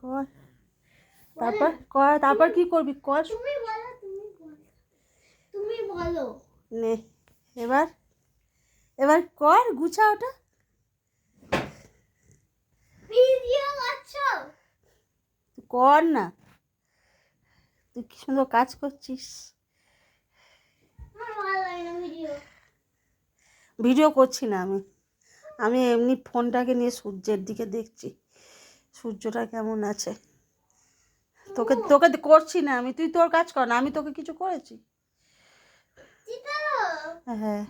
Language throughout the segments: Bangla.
কর। তারপর কর তারপর কি করবি? কর। তুমি বলো তুমি বলো। তুমি বলো। নে এবার এবার কর গুছা ওটা। ভিডিও করছ তুই কর না। তুই কি সুন্দর কাজ করছিস? ভিডিও করছি না আমি। আমি এমনি ফোনটাকে নিয়ে সূর্যের দিকে দেখছি। সূর্যটা কেমন আছে? তোকে তোকে করছি না আমি তুই তোর কাজ কর না আমি তোকে কিছু করেছি? হ্যাঁ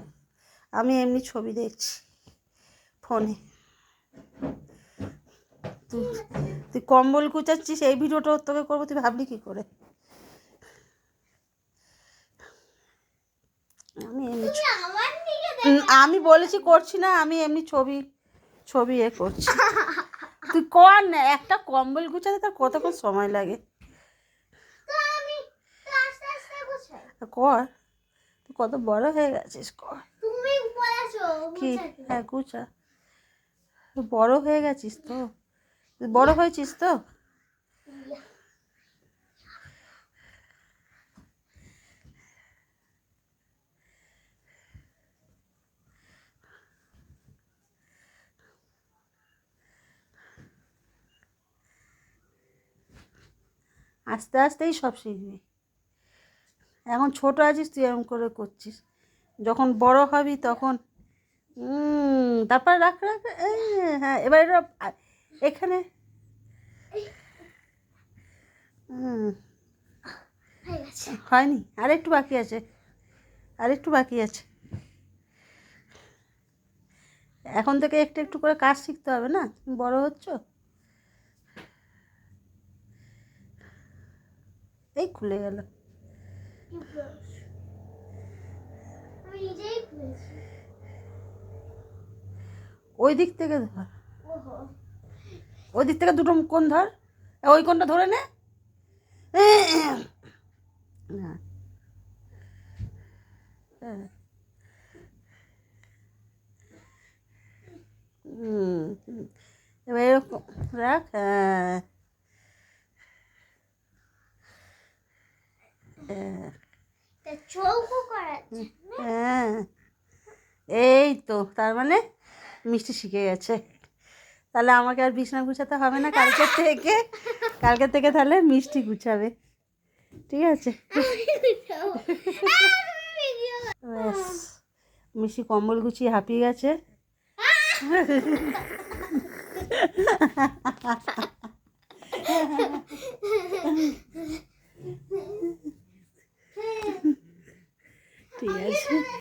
আমি এমনি ছবি দেখছি ফোনে। তুই তুই কম্বল কুচাচ্ছিস এই ভিডিওটা তোকে করব তুই ভাবলি কি করে? আমি এমনি আমি বলেছি করছি না আমি এমনি ছবি ছবি এ করছি। তুই কর না একটা কম্বল গুছাতে তার কতক্ষণ সময় লাগে? কর তুই কত বড় হয়ে গেছিস কর। কি? হ্যাঁ গুছা। বড় হয়ে গেছিস তো? বড় হয়েছিস তো? আস্তে আস্তেই সব শিখবি। এখন ছোট আছিস, তুই এরকম করে করছিস। যখন বড় হবি তখন তারপর রাখ রাখ হ্যাঁ এবার এখানে। হয়নি, আর একটু বাকি আছে, আর একটু বাকি আছে। এখন থেকে একটু একটু করে কাজ শিখতে হবে না? বড় হচ্ছ? এই খুলে গেল। ওই দিক থেকে ধর। ওই দিক থেকে দুটো কোন ধর। ওই কোনটা ধরে নে। হ্যাঁ। হুম। এবার এরকম রাখ হ্যাঁ। হ্যাঁ হ্যাঁ। এই তো তার মানে মিষ্টি শিখে গেছে। তাহলে আমাকে আর বিছনা গুছাতে হবে না কালকে থেকে। কালকে থেকে তাহলে মিষ্টি গুছাবে। ঠিক আছে। মিষ্টি কম্বল গুছিয়ে হাঁপিয়ে গেছে।